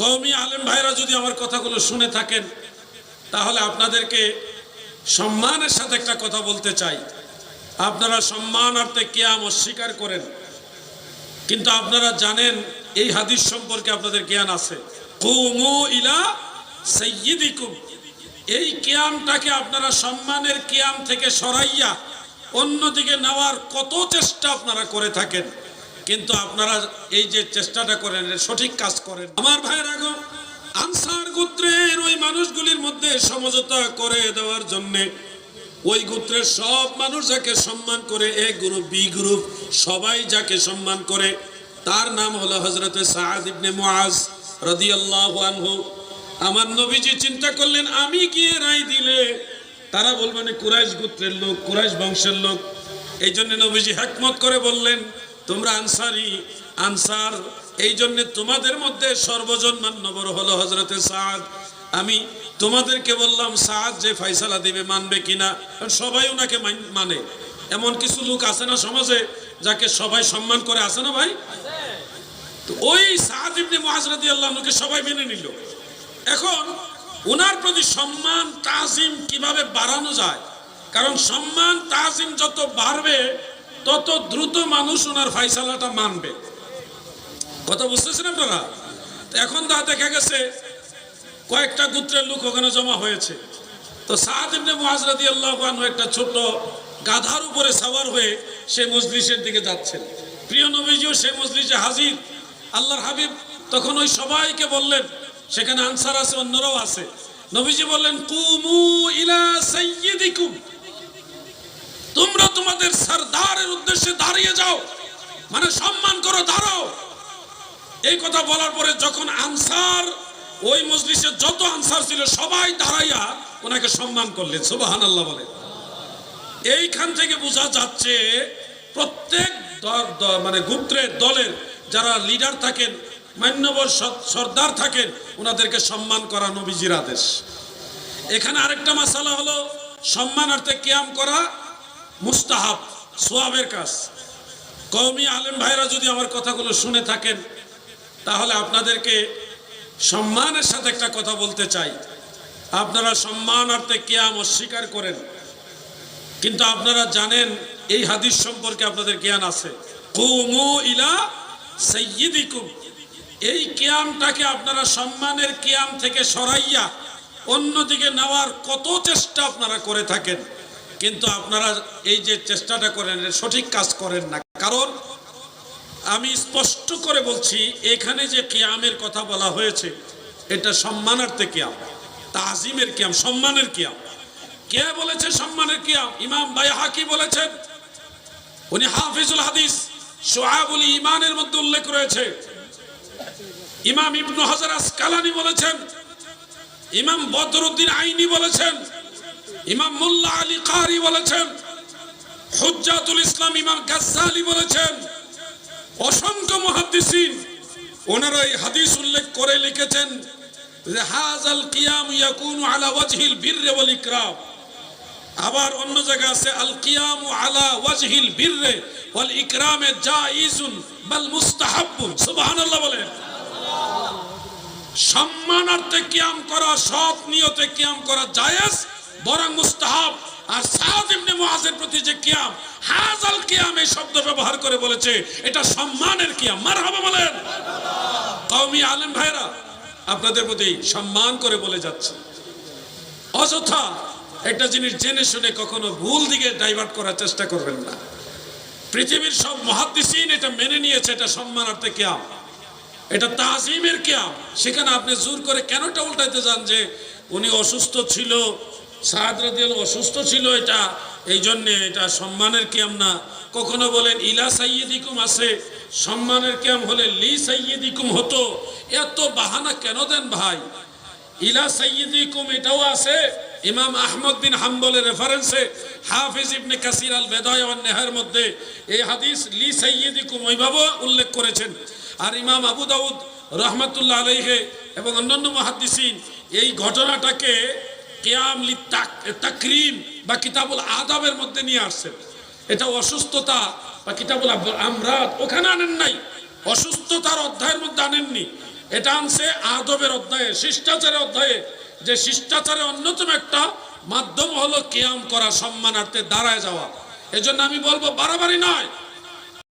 কওমি আলেম ভাইরা যদি আমার কথাগুলো শুনে থাকেন, তাহলে আপনাদেরকে সম্মানের সাথে একটা কথা বলতে চাই। আপনারা সম্মানার্থে কেয়াম অস্বীকার করেন, কিন্তু আপনারা জানেন এই হাদিস সম্পর্কে আপনাদের জ্ঞান আছে। ইলা এই কিয়ামটাকে আপনারা সম্মানের কিয়াম থেকে সরাইয়া অন্যদিকে নেওয়ার কত চেষ্টা আপনারা করে থাকেন। কিন্তু আপনারা এই যে চেষ্টাটা করেন সঠিক কাজ করেন। আমার ভাইয়ের আগো আনসার গোত্রের ওই মানুষগুলির মধ্যে সমঝোতা করে দেওয়ার জন্যে ওই গোত্রের সব মানুষ যাকে সম্মান করে, এ গ্রুপ, বি গ্রুপ, সবাই যাকে সম্মান করে, তার নাম হলো হজরত আমার নবীজি চিন্তা করলেন, আমি গিয়ে রায় দিলে? তারা বলবেন কুরাইশ গোত্রের লোক, কুরাইশ বংশের লোক। এই জন্য নবীজি হেকমত করে বললেন তোমরা আনসারি, আনসার, এই জন্য তোমাদের মধ্যে সর্বজন মান্যবর হলো হজরতে সাদ। আমি তোমাদেরকে বললাম, সাদ যে ফাইসালা দিবে মানবে কিনা? সবাই ওনাকে মান- মানে। এমন কিছু লোক আছে না সমাজে যাকে সবাই সম্মান করে, আছে না ভাই? ওই সাদ ইবনে মুআজ রাদিয়াল্লাহুকে সবাই মেনে নিল। এখন ওনার প্রতি সম্মান, তাজিম কীভাবে বাড়ানো যায়? কারণ সম্মান, তাজিম যত বাড়বে তত দ্রুত মানুষ ওনার ফাইসালাটা মানবে। কথা বুঝতেছেন আপনারা? এখন তা দেখা গেছে, কয়েকটা গোত্রের লোক ওখানে জমা হয়েছে। তো সাদ ইবনে মুআজ রাদিয়াল্লাহু আনহু একটা ছোট গাধার উপরে সাওয়ার হয়ে সে মজলিসের দিকে যাচ্ছেন। প্রিয় নবীজিও সে মজলিসে হাজির। আল্লাহর হাবিব তখন ওই সবাইকে বললেন, সেখানে আনসার আছে, অন্যরাও আছে। নবীজি বললেন, কুমু ইলা সাইয়্যিদিকুম। তোমরা তোমাদের সরদারের উদ্দেশ্যে দাঁড়িয়ে যাও। মানে সম্মান করো, দাঁড়াও। এই কথা বলার পরে যখন আনসার, ওই মজলিসে যত আনসার ছিল, সবাই দাঁড়াইয়া ওনাকে সম্মান করলেন। সুবাহান আল্লাহ বলে। এইখান থেকে বোঝা যাচ্ছে, প্রত্যেক মানে গোত্রের দলের যারা লিডার থাকেন, মান্যবর সর্দার থাকেন, ওনাদেরকে সম্মান করা নবীজির আদেশ। এখানে আরেকটা মাসালা হলো, সম্মানার্থে কিয়াম করা মুস্তাহাব, সোয়াবের কাজ। কওমি আলেম ভাইরা যদি আমার কথাগুলো শুনে থাকেন, তাহলে আপনাদেরকে সম্মানের সাথে একটা কথা বলতে চাই। আপনারা সম্মানার্থে কিয়াম অস্বীকার করেন, কিন্তু আপনারা জানেন এই হাদিস সম্পর্কে আপনাদের জ্ঞান আছে। কুমু ইলা সাইয়্যিদিকুম। এই কেয়ামটাকে আপনারা সম্মানের কেয়াম থেকে সরাইয়া অন্যদিকে নেওয়ার কত চেষ্টা আপনারা করে থাকেন। কিন্তু আপনারা এই যে চেষ্টাটা করেন সঠিক কাজ করেন না। কারণ আমি স্পষ্ট করে বলছি, এখানে যে কিয়ামের কথা বলা হয়েছে, এটা সম্মানার্থে কিয়াম। তাজিমের কিয়াম, সম্মানের কিয়াম। কে বলেছে সম্মানের কিয়াম? ইমাম বাইহাকি বলেছেন। উনি হাফিজুল হাদিস, সোহাবুল ইমানের মধ্যে উল্লেখ রয়েছে। ইমাম ইবনু হাজার আসকালানি বলেছেন। ইমাম বদরুদ্দিন আইনি বলেছেন। ইমাম মোল্লা আলী কারি বলেছেন, হুজ্জাতুল ইসলাম ইমাম গাজ্জালি বলেছেন, অসংখ্য মুহাদ্দিসিন ওনারা এই হাদিস উল্লেখ করে লিখেছেন আলা ওয়াজহিল আবার অন্য আল ওয়াজহিল ইকরামে সম্মানার্থে কিয়াম করা সব নিয়তে কিয়াম করা জায়েজ বরং মুস্তাহাব আর সাদ ইবনে মুআজের প্রতি যে কিয়াম হাজাল কিয়াম এই শব্দ ব্যবহার করে বলেছে, এটা সম্মানের কিয়াম। মারহাবা বলেন। কওমি আলেম ভাইরা, আপনাদের প্রতি সম্মান করে বলে যাচ্ছে। অযথা একটা জিনিস জেনে শুনে কখনো ভুল দিকে ডাইভার্ট করার চেষ্টা করবেন না। পৃথিবীর সব মহাদ্দিসিন এটা মেনে নিয়েছে, এটা সম্মানার্থে কিয়াম। এটা তাজিমের কিয়াম। সেখানে আপনি জোর করে কেনটা উল্টাইতে যান যে, উনি অসুস্থ ছিল সাদ রাদিয়াল অসুস্থ ছিল এটা, এই জন্যে এটা সম্মানের কিয়াম না। কখনো বলেন, ইলা সাইয়্যিদিকুম আছে সম্মানের কিয়াম হলে লি সাইয়্যিদিকুম হতো। এত বাহানা কেন দেন ভাই? ইলা সাইয়্যিদিকুম এটাও আছে। ইমাম আহমদ বিন হাম্বলের রেফারেন্সে হাফিজ ইবনে কাসির আল বেদায় ওয়ান নেহার মধ্যে এই হাদিস লি সাইয়্যিদিকুম ওইভাবে উল্লেখ করেছেন। আর ইমাম আবু দাউদ রহমাতুল্লাহ আলাইহে এবং অন্যান্য মুহাদ্দিসিন এই ঘটনাটাকে কিয়াম তাকরিম বা কিতাবুল আদাবের মধ্যে নিয়ে আসছেন। এটা অসুস্থতা বা কিতাবুল আমরাত ওখানে আনেন নাই। অসুস্থতার অধ্যায়ের মধ্যে আনেননি। এটা আনছে আদবের অধ্যায়ে, শিষ্টাচারের অধ্যায়ে। যে শিষ্টাচারের অন্যতম একটা মাধ্যম হলো কেয়াম করা, সম্মানার্থে দাঁড়ায় যাওয়া। এজন্য আমি বলব, বাড়াবাড়ি নয়।